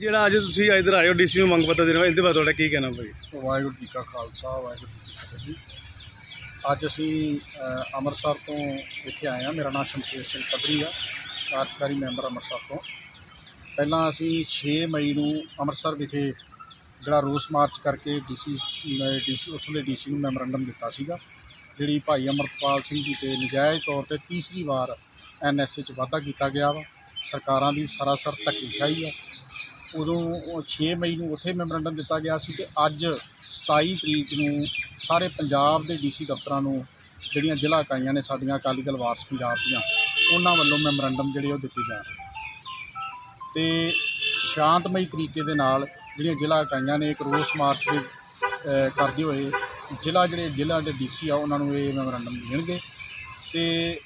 ਜਿਹੜਾ ਅੱਜ ਤੁਸੀਂ ਇੱਧਰ ਆਏ ਹੋ ਡੀਸੀ ਨੂੰ ਮੰਗ ਪੱਤਰ ਦੇਣਾ ਇਹਦੇ ਬਾਰੇ ਤੁਹਾਡਾ ਕੀ ਕਹਿਣਾ ਭਾਈ ਵਾਹਿਗੁਰੂ ਜੀ ਕਾ ਖਾਲਸਾ ਵਾਹਿਗੁਰੂ ਜੀ ਕੀ ਫਤਿਹ ਜੀ। ਅੱਜ ਅਸੀਂ ਅ, ਅੰਮ੍ਰਿਤਸਰ ਤੋਂ ਇੱਥੇ ਆਏ ਹਾਂ। ਮੇਰਾ ਨਾਮ ਸ਼ਮਸ਼ੇਰ ਸਿੰਘ ਪੱਧਰੀ ਆ ਕਾਰਜਕਾਰੀ ਮੈਂਬਰ ਅੰਮ੍ਰਿਤਸਰ ਤੋਂ। ਪਹਿਲਾਂ ਅਸੀਂ 6 ਮਈ ਨੂੰ ਅੰਮ੍ਰਿਤਸਰ ਵਿਖੇ ਜਿਹੜਾ ਰੋਸ ਮਾਰਚ ਕਰਕੇ ਡੀਸੀ ਡੀਸੀ ਉੱਥੋਂ ਦੇ ਡੀਸੀ ਨੂੰ ਮੈਮੋਰੰਡਮ ਦਿੱਤਾ ਸੀਗਾ ਜਿਹੜੀ ਭਾਈ ਅਮਰਪਾਲ ਸਿੰਘ ਜੀ ਤੇ ਨਜਾਇਜ਼ ਤੌਰ ਤੇ ਤੀਸਰੀ ਵਾਰ ਐਨਐਸਏ 'ਚ ਵਾਧਾ ਕੀਤਾ ਗਿਆ ਵਾ। ਸਰਕਾਰਾਂ ਦੀ ਸਰਾਸਰ ਧੱਕੇਸ਼ਾਹੀ ਆ। ਉਦੋਂ ਉਹ 6 ਮਈ ਨੂੰ ਉੱਥੇ ਮੈਮੋਰੰਡਮ ਦਿੱਤਾ ਗਿਆ ਸੀ ਤੇ ਅੱਜ 27 ਤਰੀਕ ਨੂੰ ਸਾਰੇ ਪੰਜਾਬ ਦੇ ਡੀਸੀ ਦਫ਼ਤਰਾਂ ਨੂੰ ਜਿਹੜੀਆਂ ਜ਼ਿਲ੍ਹਾ ਇਕਾਈਆਂ ਨੇ ਸਾਡੀਆਂ ਅਕਾਲੀ ਦਲ ਵਾਰਸ ਪੰਜਾਬ ਦੀਆਂ, ਉਹਨਾਂ ਵੱਲੋਂ ਮੈਮੋਰੰਡਮ ਜਿਹੜੇ ਉਹ ਦਿੱਤੇ ਜਾ ਰਹੇ ਤੇ ਸ਼ਾਂਤਮਈ ਤਰੀਕੇ ਦੇ ਨਾਲ ਜਿਹੜੀਆਂ ਜ਼ਿਲ੍ਹਾ ਇਕਾਈਆਂ ਨੇ ਇੱਕ ਰੋਸ ਮਾਰਚ ਦੇ ਕਰਦੇ ਹੋਏ ਜ਼ਿਲ੍ਹਾ ਜਿਹੜੇ ਜ਼ਿਲ੍ਹਾ ਦੇ ਡੀਸੀ ਆ, ਉਹਨਾਂ ਨੂੰ ਇਹ ਮੈਮੋਰੰਡਮ ਦੇਣਗੇ। ਤੇ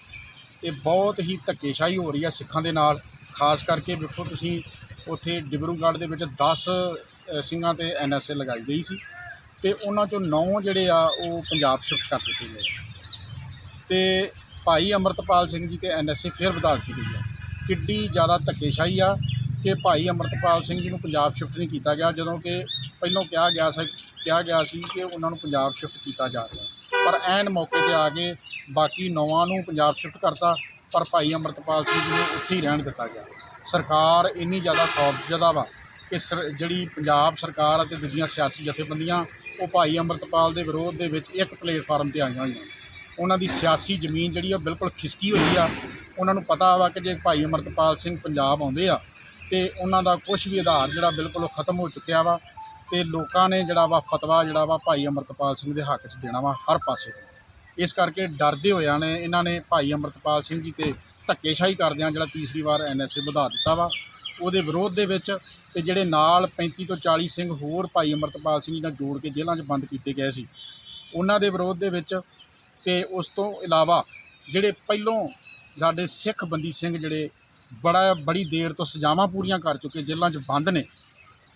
ਇਹ ਬਹੁਤ ਹੀ ਧੱਕੇਸ਼ਾਹੀ ਹੋ ਰਹੀ ਆ ਸਿੱਖਾਂ ਦੇ ਨਾਲ, ਖਾਸ ਕਰਕੇ ਵੇਖੋ ਤੁਸੀਂ ਉੱਥੇ ਡਿਬਰੂਗੜ੍ਹ ਦੇ ਵਿੱਚ 10 ਸਿੰਘਾਂ ਤੇ ਐਨਐਸਏ ਲਗਾਈ ਗਈ ਸੀ ਤੇ ਉਹਨਾਂ ਚੋਂ 9 ਜਿਹੜੇ ਆ ਉਹ ਪੰਜਾਬ ਸ਼ਿਫਟ ਕਰ ਦਿੱਤੇ ਗਏ। ਤੇ ਭਾਈ ਅਮਰਤਪਾਲ ਸਿੰਘ ਜੀ ਤੇ ਐਨਐਸਏ ਫਿਰ ਵਧਾ ਦਿੱਤੀ ਗਈ ਆ। ਕਿੱਡੀ ਜ਼ਿਆਦਾ ਧੱਕੇਸ਼ਾਹੀ ਆ ਕਿ ਭਾਈ ਅਮਰਤਪਾਲ ਸਿੰਘ ਜੀ ਨੂੰ ਪੰਜਾਬ ਸ਼ਿਫਟ ਨਹੀਂ ਕੀਤਾ ਗਿਆ, ਜਦੋਂ ਕਿ ਪਹਿਲਾਂ ਕਿਹਾ ਗਿਆ ਸੀ, ਕਿਹਾ ਗਿਆ ਸੀ ਕਿ ਉਹਨਾਂ ਨੂੰ ਪੰਜਾਬ ਸ਼ਿਫਟ ਕੀਤਾ ਜਾ ਰਿਹਾ। ਪਰ ਐਨ ਮੌਕੇ ਤੇ ਆ ਕੇ ਬਾਕੀ ਨੌਵਾਂ ਨੂੰ ਪੰਜਾਬ ਸ਼ਿਫਟ ਕਰਤਾ, ਪਰ ਭਾਈ ਅਮਰਤਪਾਲ ਸਿੰਘ ਜੀ ਨੂੰ ਉੱਥੇ ਹੀ ਰਹਿਣ ਦਿੱਤਾ ਗਿਆ। ਸਰਕਾਰ ਇੰਨੀ ਜ਼ਿਆਦਾ ਖੌਫਜ਼ਦਾ ਵਾ ਕਿ ਸਰ ਜਿਹੜੀ ਪੰਜਾਬ ਸਰਕਾਰ ਅਤੇ ਦੂਜੀਆਂ ਸਿਆਸੀ ਜਥੇਬੰਦੀਆਂ, ਉਹ ਭਾਈ ਅਮਰਤਪਾਲ ਦੇ ਵਿਰੋਧ ਦੇ ਵਿੱਚ ਇੱਕ ਪਲੇਟਫਾਰਮ ਤੇ ਆਈਆਂ ਹੋਈਆਂ। ਉਹਨਾਂ ਦੀ ਸਿਆਸੀ ਜ਼ਮੀਨ ਜਿਹੜੀ ਆ ਬਿਲਕੁਲ ਖਿਸਕੀ ਹੋਈ ਆ। ਉਹਨਾਂ ਨੂੰ ਪਤਾ ਵਾ ਕਿ ਜੇ ਭਾਈ ਅਮਰਤਪਾਲ ਸਿੰਘ ਪੰਜਾਬ ਆਉਂਦੇ ਆ, ਤੇ ਉਹਨਾਂ ਦਾ ਕੁਝ ਵੀ ਆਧਾਰ ਜਿਹੜਾ ਬਿਲਕੁਲ ਉਹ ਖਤਮ ਹੋ ਚੁੱਕਿਆ ਵਾ ਤੇ ਲੋਕਾਂ ਨੇ ਜਿਹੜਾ ਵਾ ਫਤਵਾ ਜਿਹੜਾ ਵਾ ਭਾਈ ਅਮਰਤਪਾਲ ਸਿੰਘ ਦੇ ਹੱਕ 'ਚ ਦੇਣਾ ਵਾ ਹਰ ਪਾਸੇ। ਇਸ ਕਰਕੇ ਡਰਦੇ ਹੋਇਆਂ ਨੇ, ਇਹਨਾਂ ਨੇ ਭਾਈ ਅਮਰਤਪਾਲ ਸਿੰਘ ਜੀ ਤੇ ਧੱਕੇਸ਼ਾਹੀ ਕਰਦਿਆਂ ਜਿਹੜਾ ਤੀਸਰੀ ਵਾਰ ਐਨਐਸਏ ਵਧਾ ਦਿੱਤਾ ਵਾ। ਉਹਦੇ ਵਿਰੋਧ ਦੇ ਵਿੱਚ ਤੇ ਜਿਹੜੇ ਨਾਲ 35 ਤੋਂ 40 ਸਿੰਘ ਹੋਰ ਭਾਈ ਅਮਰਤਪਾਲ ਸਿੰਘ ਜੀ ਨਾਲ ਜੋੜ ਕੇ ਜੇਲ੍ਹਾਂ 'ਚ ਬੰਦ ਕੀਤੇ ਗਏ ਸੀ। ਉਹਨਾਂ ਦੇ ਵਿਰੋਧ ਦੇ ਵਿੱਚ ਤੇ ਉਸ ਤੋਂ ਇਲਾਵਾ ਜਿਹੜੇ ਪਹਿਲੋਂ ਸਾਡੇ ਸਿੱਖ ਬੰਦੀ ਸਿੰਘ ਜਿਹੜੇ ਬੜਾ, ਬੜੀ ਦੇਰ ਤੋਂ ਸਜ਼ਾਵਾਂ ਪੂਰੀਆਂ ਕਰ ਚੁੱਕੇ ਜੇਲ੍ਹਾਂ 'ਚ ਬੰਦ ਨੇ,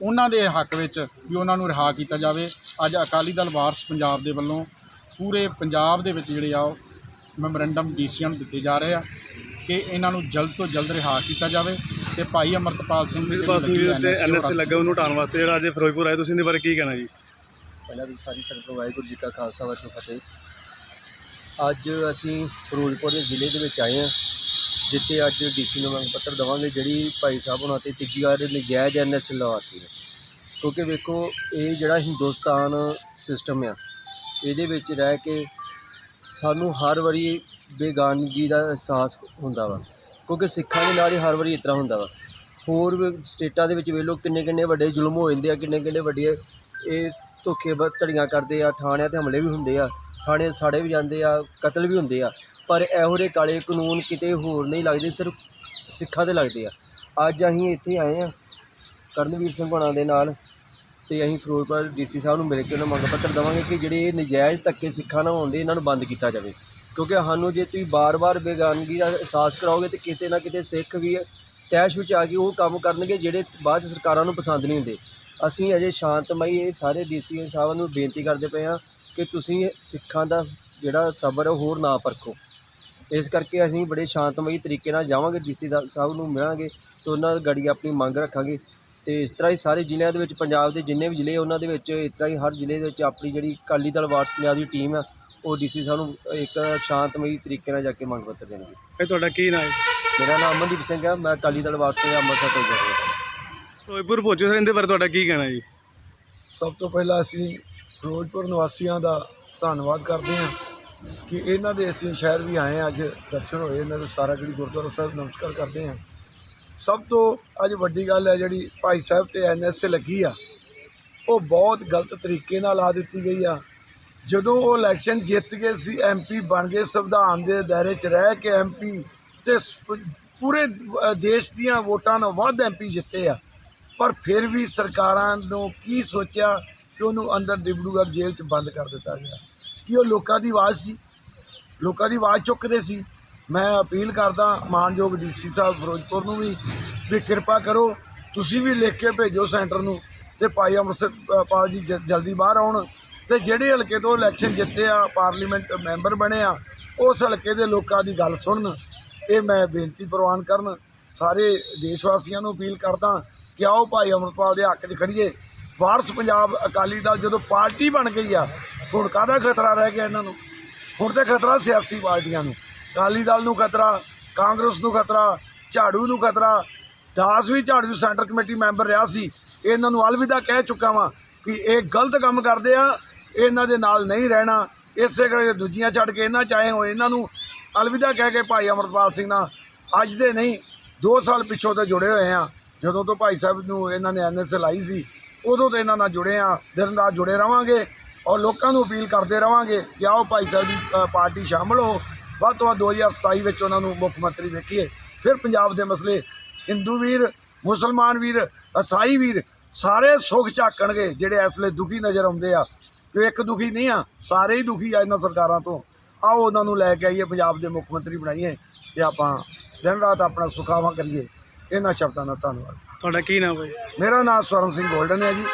ਉਹਨਾਂ ਦੇ ਹੱਕ ਵਿੱਚ ਵੀ ਉਹਨਾਂ ਨੂੰ ਰਿਹਾ ਕੀਤਾ ਜਾਵੇ। ਅੱਜ ਅਕਾਲੀ ਦਲ ਵਾਰਸ ਪੰਜਾਬ ਦੇ ਵੱਲੋਂ ਪੂਰੇ ਪੰਜਾਬ ਦੇ ਵਿੱਚ ਜਿਹੜੇ ਆ ਉਹ ਮੈਮੋਰੰਡਮ ਡੀਸੀਆਂ ਨੂੰ ਦਿੱਤੇ ਜਾ ਰਹੇ ਆ। ਕਿ ਇਹਨਾਂ ਨੂੰ ਜਲਦ ਤੋਂ ਜਲਦ ਰਿਹਾ ਕੀਤਾ ਜਾਵੇ ਤੇ ਭਾਈ ਅਮਰਤਪਾਲ ਸਿੰਘ ਦੀ ਅਮਰਪਾਲ ਸਿੰਘ ਜੀ ਜਿਹੜੀ ਤੇ ਐਨਐਸਏ ਲੱਗਾ ਉਹਨੂੰ ਹਟਾਉਣ ਵਾਸਤੇ ਜਿਹੜਾ ਅੱਜ ਫਿਰੋਜ਼ਪੁਰ ਆਏ ਤੁਸੀਂ ਇਹਦੇ ਬਾਰੇ ਕੀ ਕਹਿਣਾ ਜੀ? ਪਹਿਲਾਂ ਤਾਂ ਸਾਰੀ ਸੰਗਤ ਨੂੰ ਵਾਹਿਗੁਰੂ ਜੀ ਕਾ ਖਾਲਸਾ ਵਾਹਿਗੁਰੂ ਫਤਿਹ। ਅੱਜ ਅਸੀਂ ਫਿਰੋਜ਼ਪੁਰ ਦੇ ਜ਼ਿਲ੍ਹੇ ਦੇ ਵਿੱਚ ਆਏ ਹਾਂ ਜਿੱਥੇ ਅੱਜ ਡੀਸੀ ਨੂੰ ਮੰਗ ਪੱਤਰ ਦੇਵਾਂਗੇ ਜਿਹੜੀ ਭਾਈ ਸਾਹਿਬ ਉਹਨਾਂ ਤੇ ਤੀਜੀ ਵਾਰ ਨਜਾਇਜ਼ ਐਨਐਸ ਲਵਾਤੀ ਹੈ। ਕਿਉਂਕਿ ਵੇਖੋ ਇਹ ਜਿਹੜਾ ਹਿੰਦੁਸਤਾਨ ਸਿਸਟਮ ਆ ਇਹਦੇ ਵਿੱਚ ਰਹਿ ਕੇ ਸਾਨੂੰ ਹਰ ਵਾਰੀ ਬੇਗਾਨਗੀ ਦਾ ਅਹਿਸਾਸ ਹੁੰਦਾ ਵਾ, ਕਿਉਂਕਿ ਸਿੱਖਾਂ ਦੇ ਨਾਲ ਹੀ ਹਰ ਵਾਰੀ ਇਸ ਤਰ੍ਹਾਂ ਹੁੰਦਾ ਵਾ। ਹੋਰ ਵੀ ਸਟੇਟਾਂ ਦੇ ਵਿੱਚ ਵੇਖ ਲਓ ਕਿੰਨੇ ਕਿੰਨੇ ਵੱਡੇ ਜ਼ੁਲਮ ਹੋ ਜਾਂਦੇ ਆ ਕਿੰਨੇ ਕਿੰਨੇ ਵੱਡੇ ਇਹ ਧੋਖੇ ਧੜੀਆਂ ਕਰਦੇ ਆ, ਥਾਣਿਆਂ ਤੇ ਹਮਲੇ ਵੀ ਹੁੰਦੇ ਆ, ਥਾਣੇ ਸਾੜੇ ਵੀ ਜਾਂਦੇ ਆ, ਕਤਲ ਵੀ ਹੁੰਦੇ ਆ, ਪਰ ਇਹੋ ਜਿਹੇ ਕਾਲੇ ਕਾਨੂੰਨ ਕਿਤੇ ਹੋਰ ਨਹੀਂ ਲੱਗਦੇ, ਸਿਰਫ ਸਿੱਖਾਂ ਤੇ ਲੱਗਦੇ ਆ। ਅੱਜ ਅਸੀਂ ਇੱਥੇ ਆਏ ਆ, ਕਰਨਵੀਰ ਸਿੰਘ ਹੋਣਾ ਦੇ ਨਾਲ, ਤੇ ਅਸੀਂ ਫਿਰੋਜ਼ਪੁਰ ਡੀਸੀ ਸਾਹਿਬ ਨੂੰ ਮਿਲ ਕੇ ਉਹਨਾਂ ਮੰਗ ਪੱਤਰ ਦੇਵਾਂਗੇ ਕਿ ਜਿਹੜੇ ਇਹ ਨਜਾਇਜ਼ ਧੱਕੇ ਸਿੱਖਾਂ ਨਾਲ ਹੁੰਦੇ ਇਹਨਾਂ ਨੂੰ ਬੰਦ ਕੀਤਾ ਜਾਵੇ। ਕਿਉਂਕਿ ਸਾਨੂੰ ਜੇ ਤੁਸੀਂ ਬਾਰ-ਬਾਰ ਬੇਗਾਨਗੀ ਦਾ ਅਹਿਸਾਸ ਕਰਾਓਗੇ ਤੇ ਕਿਤੇ ਨਾ ਕਿਤੇ ਸਿੱਖ ਵੀ ਤੈਸ਼ ਵਿੱਚ ਆ ਕੇ ਉਹ ਕੰਮ ਕਰਨਗੇ ਜਿਹੜੇ ਬਾਅਦ 'ਚ ਸਰਕਾਰਾਂ ਨੂੰ ਪਸੰਦ ਨਹੀਂ ਹੁੰਦੇ। ਅਸੀਂ ਅਜੇ ਸ਼ਾਂਤਮਈ ਇਹ ਸਾਰੇ ਡੀਸੀ ਸਾਹਿਬ ਨੂੰ ਬੇਨਤੀ ਕਰਦੇ ਪਏ ਹਾਂ ਕਿ ਤੁਸੀਂ ਸਿੱਖਾਂ ਦਾ ਜਿਹੜਾ ਸਬਰ ਹੈ ਉਹ ਹੋਰ ਨਾ ਪਰਖੋ। ਇਸ ਕਰਕੇ ਅਸੀਂ ਬੜੇ ਸ਼ਾਂਤਮਈ ਤਰੀਕੇ ਨਾਲ ਜਾਵਾਂਗੇ, ਡੀਸੀ ਸਾਹਿਬ ਨੂੰ ਮਿਲਾਂਗੇ ਤੇ ਉਹਨਾਂ ਦੀ ਗੜੀ ਆਪਣੀ ਮੰਗ ਰੱਖਾਂਗੇ। ਤੇ ਇਸ ਤਰ੍ਹਾਂ ਹੀ ਸਾਰੇ ਜ਼ਿਲ੍ਹਿਆਂ ਦੇ ਵਿੱਚ, ਪੰਜਾਬ ਦੇ ਜਿੰਨੇ ਵੀ ਜ਼ਿਲ੍ਹੇ ਉਹਨਾਂ ਦੇ ਵਿੱਚ ਇਸ ਤਰ੍ਹਾਂ ਹੀ ਹਰ ਜ਼ਿਲ੍ਹੇ ਦੇ ਵਿੱਚ ਆਪਣੀ ਜਿਹੜੀ ਅਕਾਲੀ ਦਲ ਵਾਰਸ ਪੰਜਾਬ ਦੀ ਟੀਮ ਆ ਉਹ ਡੀਸੀ ਸਾਹਿਬ ਨੂੰ ਇੱਕ ਸ਼ਾਂਤਮਈ ਤਰੀਕੇ ਨਾਲ ਜਾ ਕੇ ਮੰਗ ਪੱਤਰ ਦੇਣਗੇ। ਇਹ ਤੁਹਾਡਾ ਕੀ ਨਾਮ ਹੈ? ਮੇਰਾ ਨਾਮ ਅਮਨਦੀਪ ਸਿੰਘ ਹੈ ਮੈਂ ਅਕਾਲੀ ਦਲ ਵਾਸਤੇ ਅੰਮ੍ਰਿਤਸਰ ਤੋਂ ਜਾ ਰਿਹਾ ਫਿਰੋਜ਼ਪੁਰ ਪਹੁੰਚੇ ਸਰ ਇਹਦੇ ਬਾਰੇ ਤੁਹਾਡਾ ਕੀ ਕਹਿਣਾ ਜੀ? ਸਭ ਤੋਂ ਪਹਿਲਾਂ ਅਸੀਂ ਫਿਰੋਜ਼ਪੁਰ ਨਿਵਾਸੀਆਂ ਦਾ ਧੰਨਵਾਦ ਕਰਦੇ ਹਾਂ ਕਿ ਇਹਨਾਂ ਦੇ ਅਸੀਂ ਸ਼ਹਿਰ ਵੀ ਆਏ ਹਾਂ ਅੱਜ ਦਰਸ਼ਨ ਹੋਏ ਇਹਨਾਂ ਦੇ ਸਾਰਾ ਜਿਹੜੀ ਗੁਰਦੁਆਰਾ ਸਾਹਿਬ ਨਮਸਕਾਰ ਕਰਦੇ ਹਾਂ। ਸਭ ਤੋਂ ਅੱਜ ਵੱਡੀ ਗੱਲ ਹੈ ਜਿਹੜੀ ਭਾਈ ਸਾਹਿਬ ਤੇ ਐਨਐਸਏ ਲੱਗੀ ਆ ਉਹ ਬਹੁਤ ਗਲਤ ਤਰੀਕੇ ਨਾਲ ਆ ਦਿੱਤੀ ਗਈ ਆ। ਜਦੋਂ ਉਹ ਇਲੈਕਸ਼ਨ ਜਿੱਤ ਗਏ ਸੀ ਐਮਪੀ ਬਣ ਗਏ, ਸੰਵਿਧਾਨ ਦੇ ਦਾਇਰੇ 'ਚ ਰਹਿ ਕੇ ਐਮਪੀ ਤੇ ਸ- ਪੂਰੇ ਦੇਸ਼ ਦੀਆਂ ਵੋਟਾਂ ਨਾਲ ਵੱਧ ਐਮਪੀ ਜਿੱਤੇ ਆ। ਪਰ ਫਿਰ ਵੀ ਸਰਕਾਰਾਂ ਨੂੰ ਕੀ ਸੋਚਿਆ ਕਿ ਉਹਨੂੰ ਅੰਦਰ ਡਿਬੜੂਗੜ੍ਹ ਜੇਲ੍ਹ 'ਚ ਬੰਦ ਕਰ ਦਿੱਤਾ ਗਿਆ? ਕਿ ਉਹ ਲੋਕਾਂ ਦੀ ਆਵਾਜ਼ ਸੀ? ਲੋਕਾਂ ਦੀ ਆਵਾਜ਼ ਚੁੱਕਦੇ ਸੀ? ਮੈਂ ਅਪੀਲ ਕਰਦਾ, ਮਾਨਯੋਗ ਡੀਸੀ ਸਾਹਿਬ ਫਿਰੋਜ਼ਪੁਰ ਨੂੰ ਵੀ ਵੀ ਕਿਰਪਾ ਕਰੋ, ਤੁਸੀਂ ਵੀ ਲਿਖ ਕੇ ਭੇਜੋ ਸੈਂਟਰ ਨੂੰ ਤੇ ਭਾਈ ਅੰਮ੍ਰਿਤਪਾਲ ਜੀ ਜ- ਜਲਦੀ ਬਾਹਰ ਆਉਣ। ਤੇ ਜਿਹੜੇ ਹਲਕੇ ਤੋਂ ਇਲੈਕਸ਼ਨ ਜਿੱਤੇ ਆ ਪਾਰਲੀਮੈਂਟ ਮੈਂਬਰ ਬਣੇ ਆ, ਉਸ ਹਲਕੇ ਦੇ ਲੋਕਾਂ ਦੀ ਗੱਲ ਸੁਣਨ। ਇਹ ਮੈਂ ਬੇਨਤੀ ਪ੍ਰਵਾਨ ਕਰਨ, ਸਾਰੇ ਦੇਸ਼ ਵਾਸੀਆਂ ਨੂੰ ਅਪੀਲ ਕਰਦਾ ਕਿ ਆਓ ਭਾਈ ਅਮਰਪਾਲ ਦੇ ਹੱਕ 'ਚ ਖੜੀਏ। ਵਾਰਸ ਪੰਜਾਬ ਅਕਾਲੀ ਦਲ ਜਦੋਂ ਪਾਰਟੀ ਬਣ ਗਈ ਆ, ਹੁਣ ਕਾਹਦਾ ਖਤਰਾ ਰਹਿ ਗਿਆ ਇਹਨਾਂ ਨੂੰ? ਹੁਣ ਤੇ ਖਤਰਾ ਸਿਆਸੀ ਪਾਰਟੀਆਂ ਨੂੰ। ਅਕਾਲੀ ਦਲ ਨੂੰ ਖਤਰਾ, ਕਾਂਗਰਸ ਨੂੰ ਖਤਰਾ, ਝਾੜੂ ਨੂੰ ਖਤਰਾ। ਦਾਸ ਵੀ ਝਾੜੂ ਸੈਂਟਰ ਕਮੇਟੀ ਮੈਂਬਰ ਰਿਹਾ ਸੀ। ਇਹਨਾਂ ਨੂੰ ਅਲਵਿਦਾ ਕਹਿ ਚੁੱਕਾ ਵਾਂ ਕਿ ਇਹ ਗਲਤ ਕੰਮ ਕਰਦੇ ਆ ਇਹਨਾਂ ਦੇ ਨਾਲ ਨਹੀਂ ਰਹਿਣਾ, ਇਸੇ ਕਰਕੇ ਦੂਜੀਆਂ ਛੱਡ ਕੇ ਇਹਨਾਂ ਚਾਹੇ ਹੋਏ। ਇਹਨਾਂ ਨੂੰ ਅਲਵਿਦਾ ਕਹਿ ਕੇ ਭਾਈ ਅਮਰਪਾਲ ਸਿੰਘ ਨਾਲ ਅੱਜ ਦੇ ਨਹੀਂ 2 ਸਾਲ ਪਿੱਛੋਂ ਤੋਂ ਜੁੜੇ ਹੋਏ ਆ। ਜਦੋਂ ਤੋਂ ਭਾਈ ਸਾਹਿਬ ਨੂੰ ਇਹਨਾਂ ਨੇ ਐਨਐਸ ਲਾਈ ਸੀ, ਉਦੋਂ ਤੋਂ ਇਹਨਾਂ ਨਾਲ ਜੁੜੇ ਆ, ਦਿਨ ਰਾਤ ਜੁੜੇ ਰਵਾਂਗੇ ਔਰ ਲੋਕਾਂ ਨੂੰ ਅਪੀਲ ਕਰਦੇ ਰਵਾਂਗੇ ਕਿ ਆਓ ਭਾਈ ਸਾਹਿਬ ਦੀ ਪਾਰਟੀ ਸ਼ਾਮਲ ਹੋ। ਵੱਧ ਤੋਂ ਵੱਧ 2027 ਵਿੱਚ ਉਹਨਾਂ ਨੂੰ ਮੁੱਖ ਮੰਤਰੀ ਵੇਖੀਏ। ਫਿਰ ਪੰਜਾਬ ਦੇ ਮਸਲੇ, ਹਿੰਦੂ ਵੀਰ, ਮੁਸਲਮਾਨ ਵੀਰ ਈਸਾਈ ਵੀਰ, ਸਾਰੇ ਸੁੱਖ ਝਾਕਣਗੇ ਜਿਹੜੇ ਇਸ ਵੇਲੇ ਦੁਖੀ ਨਜ਼ਰ ਆਉਂਦੇ ਆ। ਕਿ ਇੱਕ ਦੁਖੀ ਨਹੀਂ ਆ ਸਾਰੇ ਹੀ ਦੁਖੀ ਆ ਇਹਨਾਂ ਸਰਕਾਰਾਂ ਤੋਂ। ਆਓ ਉਹਨਾਂ ਨੂੰ ਲੈ ਕੇ ਆਈਏ ਪੰਜਾਬ ਦੇ ਮੁੱਖ ਮੰਤਰੀ ਬਣਾਈਏ ਤੇ ਆਪਾਂ ਦਿਨ ਰਾਤ ਆਪਣਾ ਸੁਖਾਵਾ ਕਰੀਏ। ਇਹਨਾਂ ਸ਼ਬਦਾਂ ਦਾ ਧੰਨਵਾਦ। ਤੁਹਾਡਾ ਕੀ ਨਾਮ ਹੈ ਮੇਰਾ ਨਾਮ ਸਵਰਨ ਸਿੰਘ ਗੋਲਡਨ ਹੈ ਜੀ।